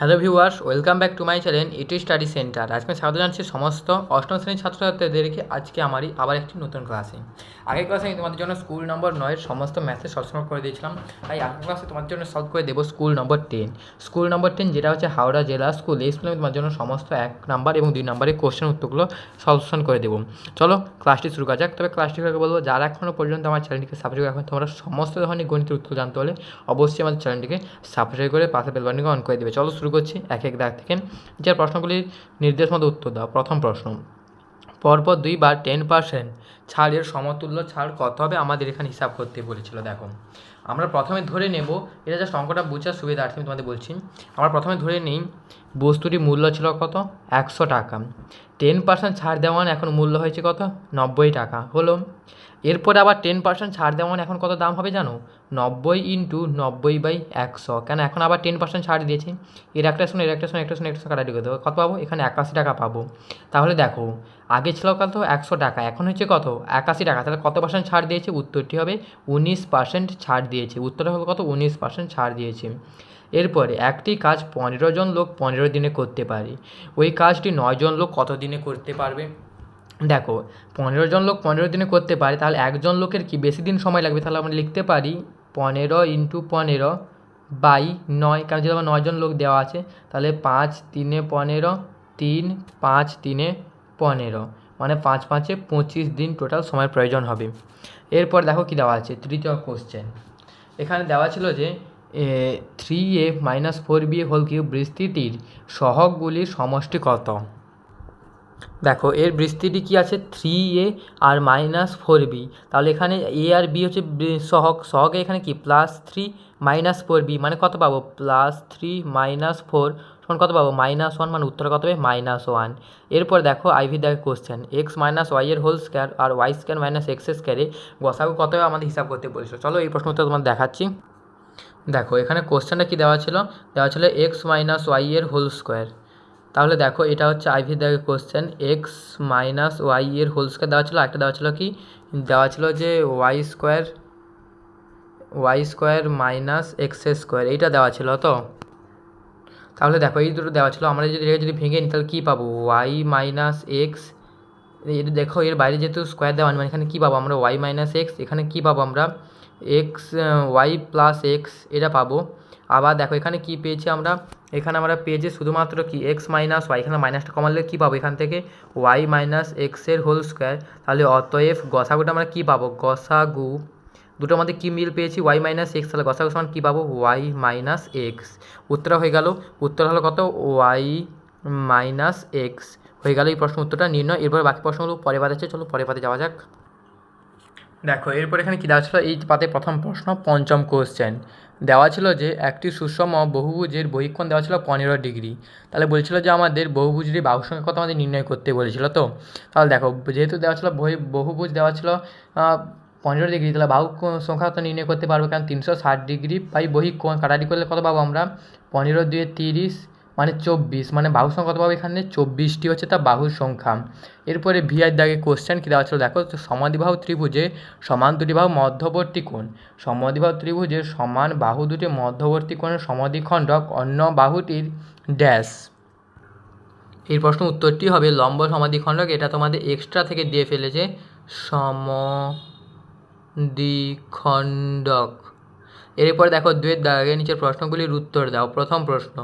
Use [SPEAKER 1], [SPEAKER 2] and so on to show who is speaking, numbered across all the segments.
[SPEAKER 1] Hello viewers, welcome back to my channel ET study centre. আজকে স্বাগত জানাচ্ছি সমস্ত অষ্টম শ্রেণির ছাত্রছাত্রীদেরকে। আজকে আমারই আবার একটি নতুন ক্লাসে। আগের ক্লাসে আমি তোমাদের জন্য স্কুল নম্বর নয়ের সমস্ত ম্যাথে সলভ করে দিয়েছিলাম। তাই আগের ক্লাসে তোমার জন্য সলভ করে দেবো school number ten. School number ten, যেটা হচ্ছে হাওড়া জেলা স্কুল, এই স্কুলে আমি তোমার জন্য সমস্ত এক নাম্বার এবং দুই নাম্বারের কোশ্চেন উত্তরগুলো সলিউশন করে দেবো। চলো ক্লাসটি শুরু করা যাক। তবে ক্লাসটি করে বলব, যারা এখনও পর্যন্ত আমার চ্যানেলটিকে সাবস্ক্রাইব এখন তোমরা সমস্ত ধরনের গণিতের উত্তর জানতে হলে অবশ্যই আমাদের চ্যানেলটিকে সাবস্ক্রাইব করে পাশে বেলবানিকে অন করে দেবে। চলো করছি এক এক দাগ থেকে। যার প্রশ্নগুলির নির্দেশ মতো উত্তর দাও। প্রথম প্রশ্ন, পরপর দুইবার টেন পার্সেন্ট ছাড়ের সমতুল্য ছাড় কত হবে আমাদের এখানে হিসাব করতে বলেছিল, দেখো। আমরা প্রথমে ধরে নেব, এটা জাস্ট অঙ্কটা বোঝার সুবিধার্থে আমি তোমাদের বলছি। আমরা প্রথমে ধরে নিই, বস্তুটির মূল্য ছিল কত? একশো টাকা। টেন পার্সেন্ট ছাড় দেওয়ান এখন মূল্য হয়েছে কত? নব্বই টাকা। হলো। এরপরে আবার টেন পার্সেন্ট ছাড় দেওয়ান এখন কত দাম হবে জানো? নব্বই ইন্টু নব্বই বাই একশো। কেন এখন আবার টেন পার্সেন্ট ছাড় দিয়েছে? এর একটা শুনে, এর একটা শুনে একটা শুনে একটা শুনে কাটাটি হবে কত পাবো? এখানে একাশি টাকা পাবো। তাহলে দেখো, আগে ছিল কত? একশো টাকা। এখন হচ্ছে কত? একাশি টাকা। তাহলে কত পার্সেন্ট ছাড় দিয়েছে? উত্তরটি হবে উনিশ পার্সেন্ট ছাড় দিয়েছে। উত্তরটা হলো কত? উনিশ পার্সেন্ট ছাড় দিয়েছে। এরপরে, একটি কাজ পনেরো জন লোক পনেরো দিনে করতে পারে। ওই কাজটি নয় জন লোক কত দিনে করতে পারবে? দেখো, পনেরো জন লোক পনেরো দিনে করতে পারে, তাহলে একজন লোকের কি বেশি দিন সময় লাগবে? তাহলে আমরা লিখতে পারি পনেরো ইন্টু পনেরো বাই নয়। কারণ যদি আমার নয়জন লোক দেওয়া আছে, তাহলে পাঁচ তিনে পনেরো, তিন পাঁচ তিনে পনেরো। মানে পাঁচ পাঁচে পঁচিশ দিন টোটাল সময় প্রয়োজন হবে। এরপর দেখো কি দেওয়া আছে, তৃতীয় কোশ্চেন এখানে দেওয়া ছিল যে three A minus four B whole cube বৃষ্টিটির সহগগুলির সমষ্টি কত? দেখো, এর বৃষ্টিটি কি আছে? থ্রি এ আর মাইনাস ফোর বি তাহলে এখানে এ আর বি হচ্ছে সহগ। সহগে এখানে কি? Plus three minus four B মানে কত পাবো? প্লাস থ্রি মাইনাস ফোর সমান কত পাবো? মাইনাস ওয়ান মানে উত্তর কত হবে মাইনাস ওয়ান। এরপর দেখো আইভি দেখো কোশ্চেন এক্স মাইনাস ওয়াই এর হোল স্কোয়ার আর ওয়াই স্কোয়ার মাইনাস এক্স স্কোয়ারে গসাগু কত হবে আমাদের হিসাব করতে বলেছিল। চলো এই প্রশ্নটা তোমার দেখাচ্ছি। দেখো, এখানে কোশ্চেনটা কি দেওয়া ছিল? দেওয়া ছিল এক্স মাইনাস ওয়াই এর হোল স্কোয়ার তাহলে দেখো, এটা হচ্ছে আইভি দেখে কোশ্চেন এক্স মাইনাস ওয়াই এর হোল স্কোয়ার দেওয়া ছিল একটা দেওয়া ছিল কি? দেওয়া ছিল যে Y square Y square minus X square এইটা দেওয়া ছিল তো? তাহলে দেখো এই দুটো দেওয়া ছিল। আমরা যদি এটা যদি ভেঙে নিই, তাহলে কী পাবো? ওয়াই মাইনাস এক্স এটা দেখো এর বাইরে যেহেতু স্কোয়ার দেওয়া মানে এখানে কী পাবো আমরা? ওয়াই মাইনাস এক্স এখানে কী পাবো আমরা? এক্স ওয়াই প্লাস এক্স এটা পাবো। আবার দেখো এখানে কি পেয়েছি আমরা? এখানে আমরা পেয়েছি শুধুমাত্র কি? এক্স মাইনাস ওয়াই এখানে মাইনাসটা কমালে কী পাবো? এখান থেকে ওয়াই মাইনাস এক্সের হোল স্কোয়ার তাহলে অতএব গসাগুটা আমরা কী পাবো? গসাগু দুটোর মধ্যে কী মিল পেয়েছি? ওয়াই মাইনাস এক্স তাহলে গসাগু সমান কী পাবো? ওয়াই মাইনাস এক্স উত্তর হয়ে গেল। উত্তর হলো কত? ওয়াই মাইনাস এক্স হয়ে গেল এই প্রশ্ন উত্তরটা, নির্ণয়। এরপর বাকি প্রশ্নগুলো পরে পাতে চলো পরে পাতে যাওয়া যাক। দেখো, এরপর এখানে কী দেওয়া ছিল? এই পাতে প্রথম প্রশ্ন, পঞ্চম কোশ্চেন দেওয়া ছিল যে, একটি সুষম বহুভুজের বহিক্ষণ দেওয়া ছিল পনেরো ডিগ্রি। তাহলে বলছিল যে, আমাদের বহুভুজের বাহু সংখ্যা কত? আমাদের নির্ণয় করতে বলেছিল তো। তাহলে দেখো, যেহেতু দেওয়া ছিল বহুভুজ দেওয়া ছিল পনেরো ডিগ্রি, তাহলে বাহু সংখ্যা তো নির্ণয় করতে পারব, কারণ তিনশো ষাট ডিগ্রি বাই বহিক্ষণ কাটাটি করলে কত পাবো আমরা? পনেরো দুয়ে তিরিশ মানে চব্বিশ মানে বাহুর সংখ্যা কত পাবো এখানে? চব্বিশটি হচ্ছে তার বাহুর সংখ্যা। এরপরে ভিআর দাগে কোশ্চেন কী দেওয়া ছিল? দেখো সমাধিবাহু ত্রিভুজে সমান দুটি বাহু মধ্যবর্তী কোণ। সমাধিবাহু ত্রিভুজের সমান বাহু দুটি মধ্যবর্তী কোণের সমাধিখণ্ডক অন্য বাহুটির ড্যাশ এই প্রশ্ন উত্তরটি হবে লম্ব সমাধিখণ্ডক এটা তোমাদের এক্সট্রা থেকে দিয়ে ফেলেছে সমদ্বিখণ্ডক এরপর দেখো দুয়ের দাগে নিচের প্রশ্নগুলির উত্তর দাও। প্রথম প্রশ্ন,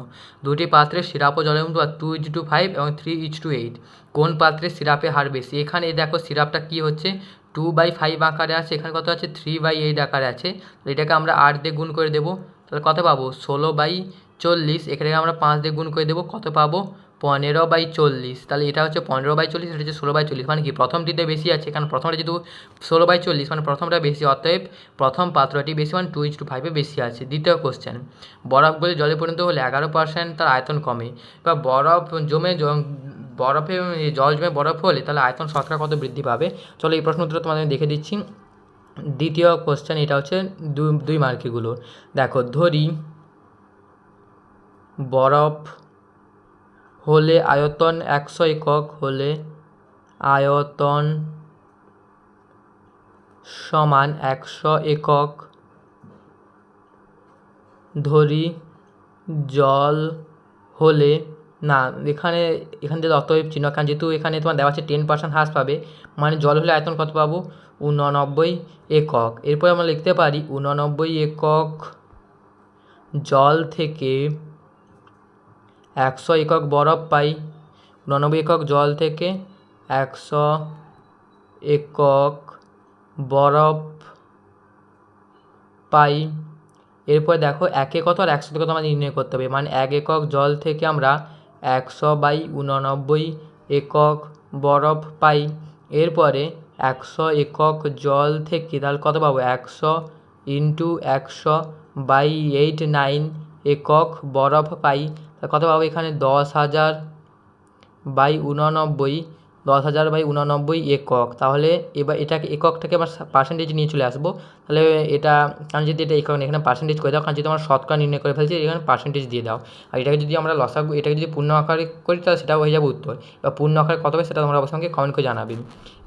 [SPEAKER 1] দুটি পাত্রের সিরাপ ও জলের অনুপাত টু ইচ টু ফাইভ এবং থ্রি ইচ টু এইট কোন পাত্রে সিরাপে হার বেশি? এখানে দেখো সিরাপটা কী হচ্ছে? টু বাই ফাইভ আকারে আছে। এখানে কত আছে? থ্রি বাই এইট আকারে আছে। এটাকে আমরা আট দিয়ে গুণ করে দেবো। তাহলে কত পাবো? ষোলো বাই চল্লিশ। এখানে আমরা পাঁচ দিয়ে গুণ করে দেবো। কত পাবো? পনেরো বাই চল্লিশ। তাহলে এটা হচ্ছে পনেরো বাই চল্লিশ, এটা হচ্ছে ষোলো বাই চল্লিশ। মানে কি? প্রথমটিতে বেশি আছে, কারণ প্রথমটা যেহেতু ষোলো বাই চল্লিশ মানে প্রথমটা বেশি, অতএব প্রথম পাত্রটি বেশি মানে টু ইচ টু ফাইভে বেশি আছে। দ্বিতীয় কোশ্চেন বরফ জলে পরিণত হলে এগারো পার্সেন্ট তার আয়তন কমে। বা বরফ জমে বরফে জল জমে বরফ হলে তাহলে আয়তন শতকরা কত বৃদ্ধি পাবে? চলো এই প্রশ্ন উত্তর তোমাদের দেখে দিচ্ছি। দ্বিতীয় কোশ্চেন এটা হচ্ছে দুই দুই মার্কিগুলো দেখো, ধরি বরফ হলে আয়তন একশো একক হলে আয়তন সমান একশো একক। ধরি জল হলে, না, এখানে, এখান থেকে অতএব চিহ্ন, কারণ যেহেতু এখানে তোমার দেওয়া আছে টেন পার্সেন্ট হ্রাস পাবে মানে জল হলে আয়তন কত পাবো? উননব্বই একক। এরপর আমরা লিখতে পারি উননব্বই একক জল থেকে একশো একক বরফ পাই। উননব্বই একক জল থেকে একশো একক বরফ পাই। এরপর দেখো এক কত আর একশো কত আমাদের নির্ণয় করতে হবে। মানে এক একক জল থেকে আমরা একশো বাই উননব্বই একক বরফ পাই। এরপরে একশো একক জল থেকে তাহলে কত পাবো? একশো ইন্টু একশো বাই এইট নাইন একক বরফ পাই। তা কত পাবো এখানে দশ হাজার বাই উননব্বই, দশ হাজার বাই উননব্বই একক। তাহলে এবার এটাকে এককটাকে আবার পার্সেন্টেজ নিয়ে চলে আসব। তাহলে এটা, কারণ যদি এটা একক, এখানে পার্সেন্টেজ করে দাও, কারণ যদি আমরা শতকরা নির্ণয় করে ফেলছি, এখানে পার্সেন্টেজ দিয়ে দাও। আর এটাকে যদি আমরা লসাগু, এটাকে যদি পূর্ণ আকারে করি, তাহলে সেটাও হয়ে যাবে উত্তর। এবার পূর্ণ আকারে কত হবে, সেটা তোমরা অবশ্যই আমাকে কমেন্ট করে জানাবে।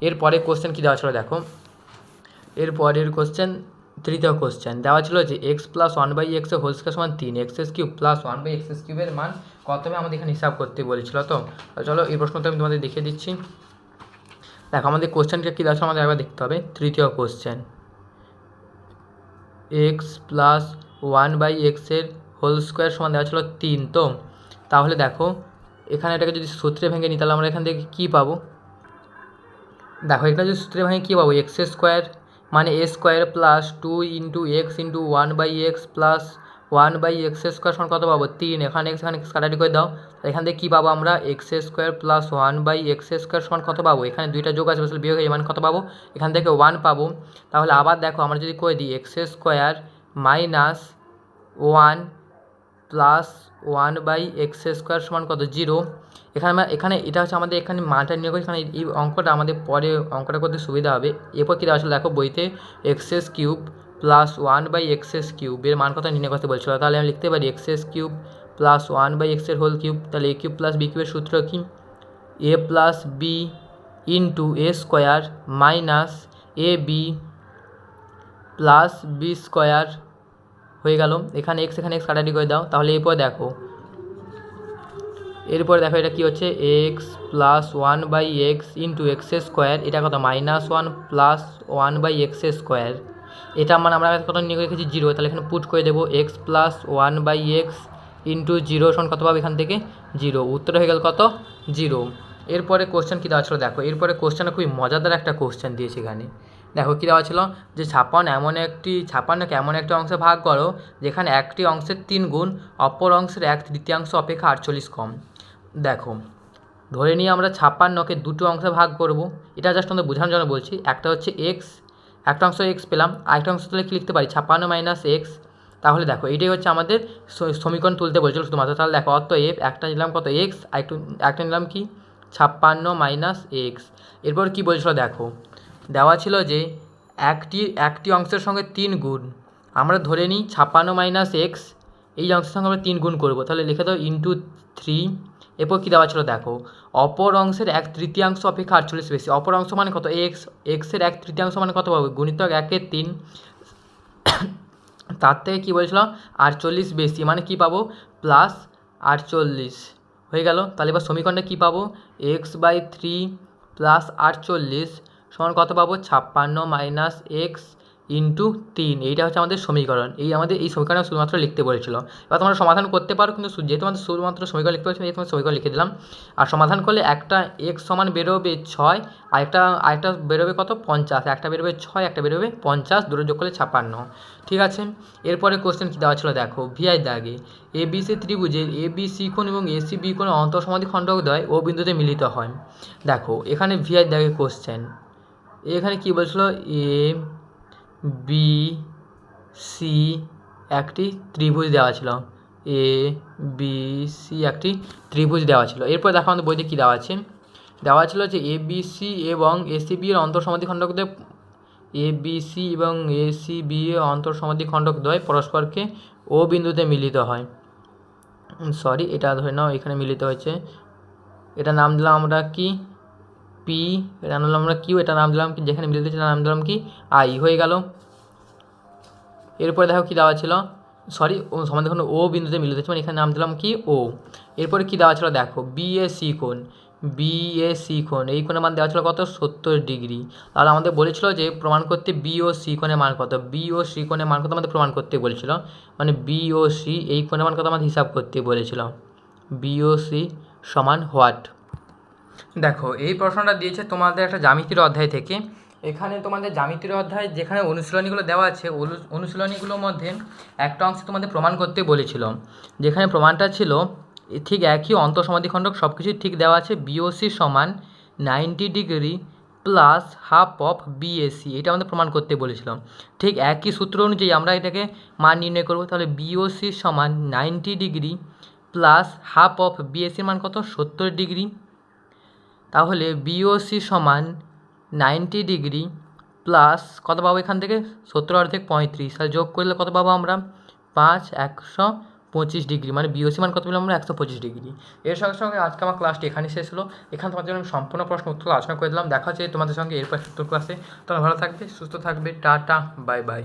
[SPEAKER 1] এরপরে কোশ্চেন কী দেওয়া ছিল, দেখো। এরপরের কোশ্চেন তৃতীয় কোশ্চেন দেওয়া ছিল যে X plus one by X whole square সমান তিন। X's cube plus one by X's কিউবের মান কত হবে আমাদের এখানে হিসাব করতে বলেছিল তো? চলো এই প্রশ্নটা আমি তোমাদের দেখিয়ে দিচ্ছি। দেখো, আমাদের কোশ্চেনটা কী দেওয়া আমাদের একবার দেখতে হবে। তৃতীয় question X plus one by এক্সের হোল স্কোয়ার সমান দেওয়া ছিল তিন তো? তাহলে দেখো, এখানে এটাকে যদি সূত্রে ভেঙে নিই, তাহলে আমরা এখান থেকে কী পাবো? দেখো, এখানে যদি সূত্রে ভেঙে কী পাবো? এক্স স্কোয়ার মানে A square plus two into X into one by X plus one by X square সমান কত পাবো? তিন। এখানে এখানে কাটাটি করে দাও। এখান থেকে কী পাবো আমরা? X square plus one by X square সমান কত পাবো? এখানে দুইটা যোগ আছে আসলে বিয়োগ মানে কত পাবো? এখান থেকে ওয়ান পাবো। তাহলে আবার দেখো, আমরা যদি করে দিই X square minus one plus one by X square সমান কত? জিরো এখানে এখানে এটা হচ্ছে আমাদের এখানে মানটা নিয়ে এখানে এই অঙ্কটা আমাদের পরে অঙ্কটা করতে সুবিধা হবে। এরপর কী দেওয়া ছিল দেখো বইতে X's cube plus one by X's কিউবের মান কত নির্ণয় করতে বলছিল। তাহলে আমি লিখতে পারি X's cube plus one by এক্সের হোল কিউব তাহলে এ কিউব প্লাস বি কিউবের সূত্র কি? A plus B into A square minus A B plus B square হয়ে গেল। এখানে এক্স এখানে এক্স কাটাটি করে দাও। তাহলে এরপর দেখো। এরপরে দেখো এটা কী হচ্ছে? X plus one by X into X square এটা কত? Minus one plus one by X square এটা মানে আমরা কত নিয়ে রেখেছি জিরো তাহলে এখানে পুট করে দেবো। X plus one by X into zero সমান কত পাবো এখান থেকে? জিরো উত্তর হয়ে গেল কত? জিরো এরপরে কোশ্চেন কী দেওয়া ছিল? দেখো। এরপরে কোশ্চেনটা খুবই মজাদার একটা কোশ্চেন দিয়েছে এখানে। দেখো কী দেওয়া ছিল? যে ছাপান্ন এমন একটি ছাপান্নকে এমন একটি অংশে ভাগ করো, যেখানে একটি অংশের তিন গুণ, অপর অংশের এক তৃতীয়াংশ অপেক্ষা আটচল্লিশ কম। দেখো, ধরে নিয়ে আমরা ছাপ্পান্নকে দুটো অংশে ভাগ করব। এটা জাস্ট আমাদের বোঝানোর জন্য বলছি। একটা হচ্ছে এক্স একটা অংশ এক্স পেলাম, আরেকটা অংশ তাহলে কি লিখতে পারি? ছাপ্পান্ন মাইনাস এক্স তাহলে দেখো এটাই হচ্ছে আমাদের সমীকরণ তুলতে বলছিল শুধুমাত্র তাহলে দেখো, অতএব একটা নিলাম কত? এক্স আরেকটু, একটা নিলাম কি? ছাপ্পান্ন মাইনাস এক্স এরপর কী বলছিল দেখো দেওয়া ছিল যে একটি একটি অংশের সঙ্গে তিন গুণ। আমরা ধরে নিই ছাপ্পান্ন মাইনাস এক্স এই অংশের সঙ্গে আমরা তিন গুণ করব। তাহলে লিখে দাও ইন্টু থ্রি এরপর কী দেওয়া ছিল? দেখো, অপর অংশের এক তৃতীয়াংশ অপেক্ষা আটচল্লিশ বেশি। অপর অংশ মানে কত? এক্স এক্সের এক তৃতীয়াংশ মানে কত পাবো? গুণিতক একের তিন। তার থেকে কী বলেছিল? আটচল্লিশ বেশি। মানে কী পাবো? প্লাস আটচল্লিশ। হয়ে গেল। তাহলে এবার সমীকরণটা কী পাবো? এক্স বাই থ্রি প্লাস আটচল্লিশ সমান কত পাবো ছাপ্পান্ন মাইনাস এক্স ইন্টু তিন। এইটা হচ্ছে আমাদের সমীকরণ। এই আমাদের এই সমীকরণ শুধুমাত্র লিখতে বলেছিল। এবার তোমরা সমাধান করতে পারো, কিন্তু যেহেতু আমাদের শুধুমাত্র সমীকরণ লিখতে বলেছিল তোমার সমীকরণ লিখে দিলাম। আর সমাধান করলে একটা এক্স সমান বেরোবে ছয়, আর একটা আরেকটা বেরোবে কত? পঞ্চাশ। একটা বেরোবে ছয়, একটা বেরোবে পঞ্চাশ, দুটো যোগ করলে ছাপ্পান্ন। ঠিক আছে? এরপরে কোশ্চেন কী দেওয়া ছিল? দেখো ভিআই দাগে। এ বি সি ত্রিভুজের এ বি সি কোণ এবং এ সি বি কোণ অন্তঃসমাধি খণ্ডক দেয় ও বিন্দুতে মিলিত হয়। দেখো, এখানে ভিআই দাগে কোশ্চেন এখানে কী বলছিল? এ বি সি একটি ত্রিভুজ দেওয়া ছিল। এ বি সি একটি ত্রিভুজ দেওয়া ছিল। এরপর দেখো আমাদের বইতে কী দেওয়া আছে? দেওয়া ছিল যে এ বি সি এবং এসিবি এর অন্তঃসমাধি খণ্ডকদের এ বি সি এবং এ সি বি অন্তঃসমাধি খণ্ডকদ্বয় পরস্পরকে ও বিন্দুতে মিলিত হয়। সরি এটা ধরে নাও, এখানে মিলিত হয়েছে। এটা নাম দিলাম আমরা কি? পি, এটা নাম আমরা কিউ, এটা নাম দিলাম কি, যেখানে মিলিত হচ্ছে নাম দিলাম কি, আই, হয়ে গেল। এরপরে দেখো কী দেওয়া ছিল সরি সমান দেখুন, ও বিন্দুতে মিলিত হচ্ছে মানে এখানে নাম দিলাম কি, ও। এরপরে কি দেওয়া ছিল, দেখো বিএসি কোণ বিএসি কোণ, এই কোণের মান দেওয়া ছিল কত, সত্তর ডিগ্রি। তাহলে আমাদের বলেছিল যে প্রমাণ করতে বি ও সি কোণের মান কত বি ও সি কোণের মান কত আমাদের প্রমাণ করতে বলেছিল মানে বি ও সি এই কোণের মান কত আমাদের হিসাব করতে বলেছিল বি ও সি সমান হোয়াট? দেখো, এই প্রশ্নটা দিয়েছে তোমাদের একটা জ্যামিতির অধ্যায় থেকে। এখানে তোমাদের জ্যামিতির অধ্যায় যেখানে অনুশীলনীগুলো দেওয়া আছে, অনু- অনুশীলনীগুলোর মধ্যে একটা অংশ তোমাদের প্রমাণ করতে বলেছিল। যেখানে প্রমাণটা ছিল ঠিক একই অন্তঃসমাধিখণ্ডক সব কিছুই ঠিক দেওয়া আছে বিওসি সমান ninety degree plus half of BAC এটা আমাদের প্রমাণ করতে বলেছিল। ঠিক একই সূত্র অনুযায়ী আমরা এটাকে মান নির্ণয় করব। তাহলে বিওসি সমান ninety degree plus half of বিএসির মান কত? সত্তর ডিগ্রি। তাহলে বিওসি সমান নাইনটি ডিগ্রি প্লাস কত পাবো এখান থেকে? সত্তর অর্ধেক পঁয়ত্রিশ। আর যোগ করলে কত পাবো আমরা? পাঁচ, একশো পঁচিশ ডিগ্রি মানে বিওসি মান কত পেলাম আমরা? একশো পঁচিশ ডিগ্রি এর সঙ্গে সঙ্গে আজকে আমার ক্লাসটি এখানেই শেষ হলো। এখানে তোমাদের আমি সম্পূর্ণ প্রশ্ন উত্তর আলোচনা করে দিলাম। দেখা হচ্ছে তোমাদের সঙ্গে এরপর উত্তর ক্লাসে তোমরা ভালো থাকবে, সুস্থ থাকবে। Tata, bye bye.